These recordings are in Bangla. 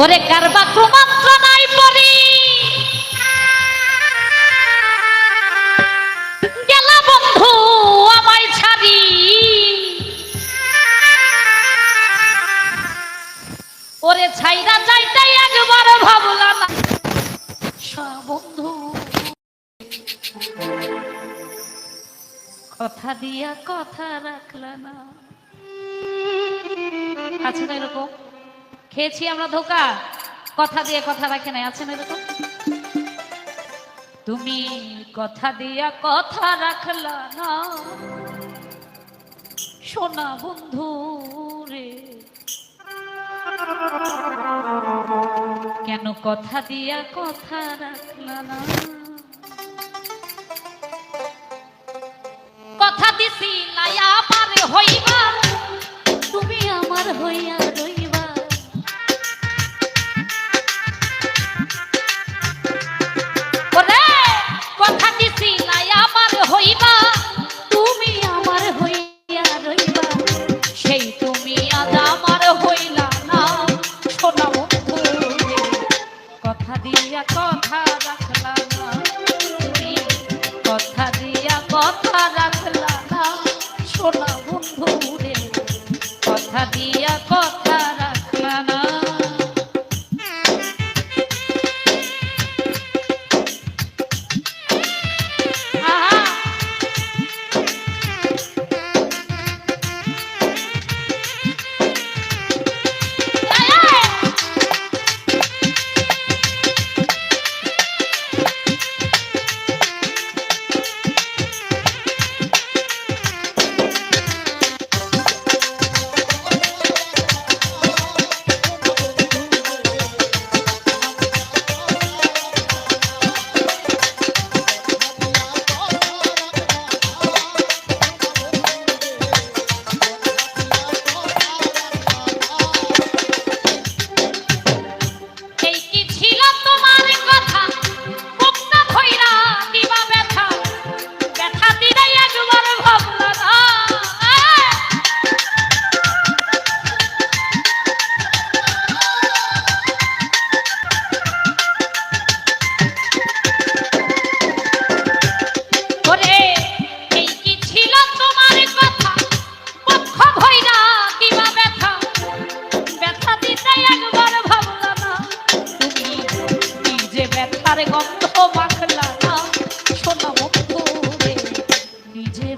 ওরে কারবা কুমন্ত্র নাই পরি গেল বন্ধু আমায় ছাড়ি। ওরে ছাইরা যাইতাই একবার ভাবলা না। বন্ধু। কথা দিয়া কথা রাখলা না। আছে না এরকম? খেয়েছি আমরা ধোকা। কথা দিয়ে কথা রাখে নাই না এরকম? তুমি কথা দিয়া কথা রাখলা না। সোনা বন্ধু রে। কেন কথা দিয়া কথা রাখলা না? কথা দিছি লায়া পারে হইবা তুমি আমার হইয়া কথা দিয়া কথা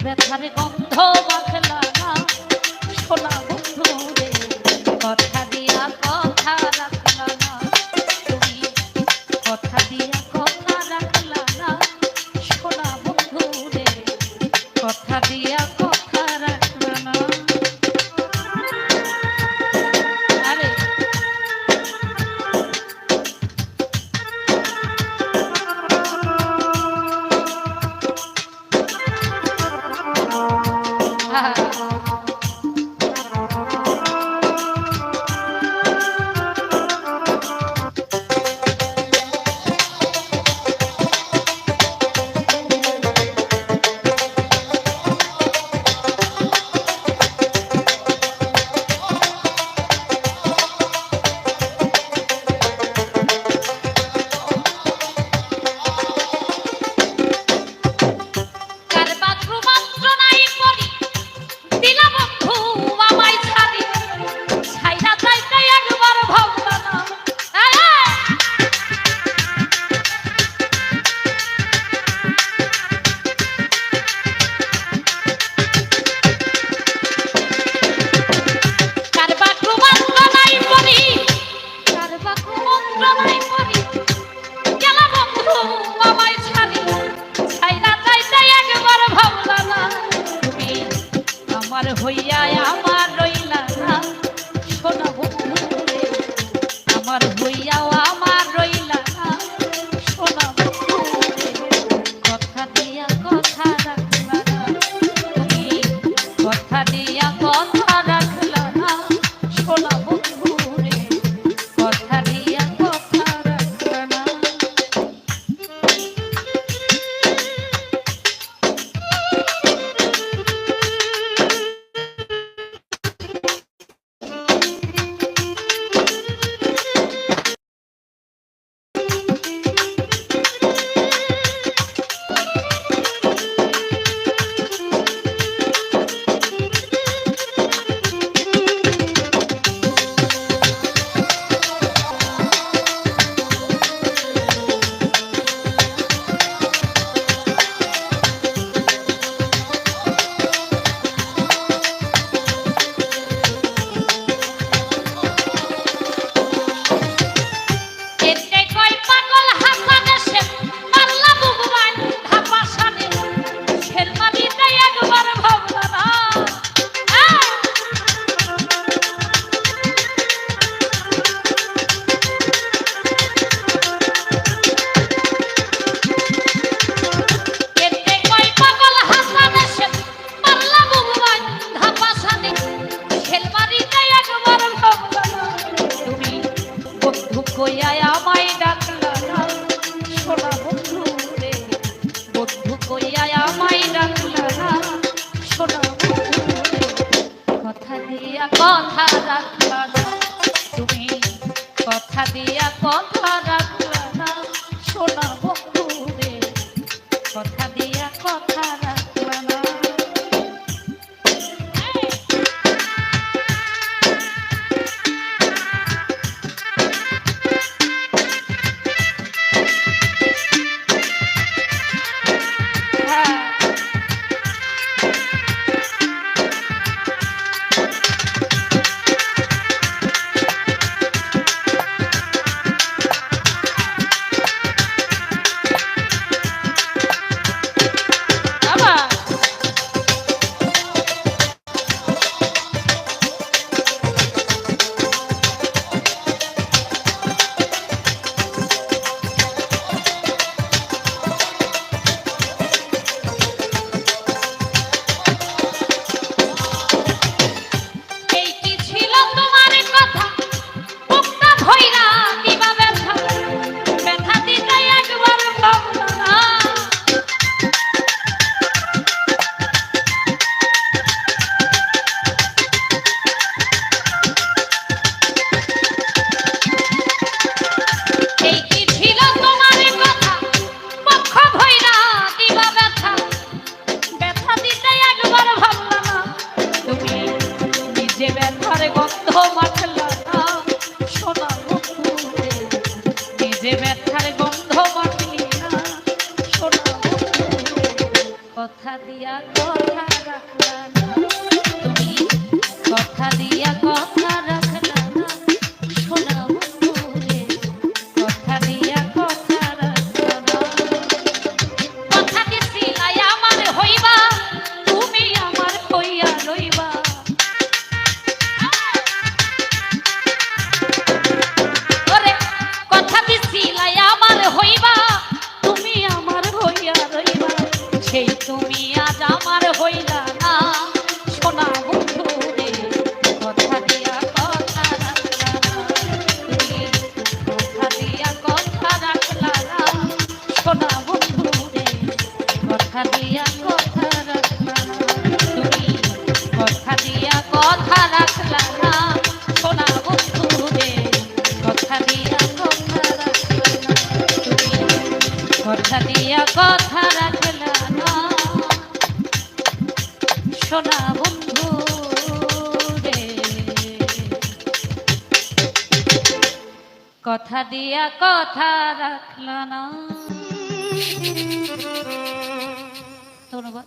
ব্যথার গন্ধ মাখলা না। শোনা বন্ধু রে, কথা দিয়া কথা রাখলা না। তুমি কথা দিয়া কথা রাখলা না। শোনা বন্ধু রে, কথা দিয়া আমার হইয়া আমার বন্ধু কইয়া আমায় ডাকলা না সোনা বন্ধু রে বন্ধু কইয়া আমায় ডাকলা না সোনা বন্ধু রে কথা দিয়া কথা রাখলা তুমি কথা দিয়া কথা রাখলা ব্যথার গন্ধ সোনা বন্ধু রে কথা দিয়া কথা রাখলা না। তুমি কথা দিয়া কথা রাখলা না। সোনা বন্ধু রে কথা দিয়া কথা রাখলা না। তুমি কথা দিয়া কথা রাখলা না। সোনা বন্ধু রে না। ধন্যবাদ।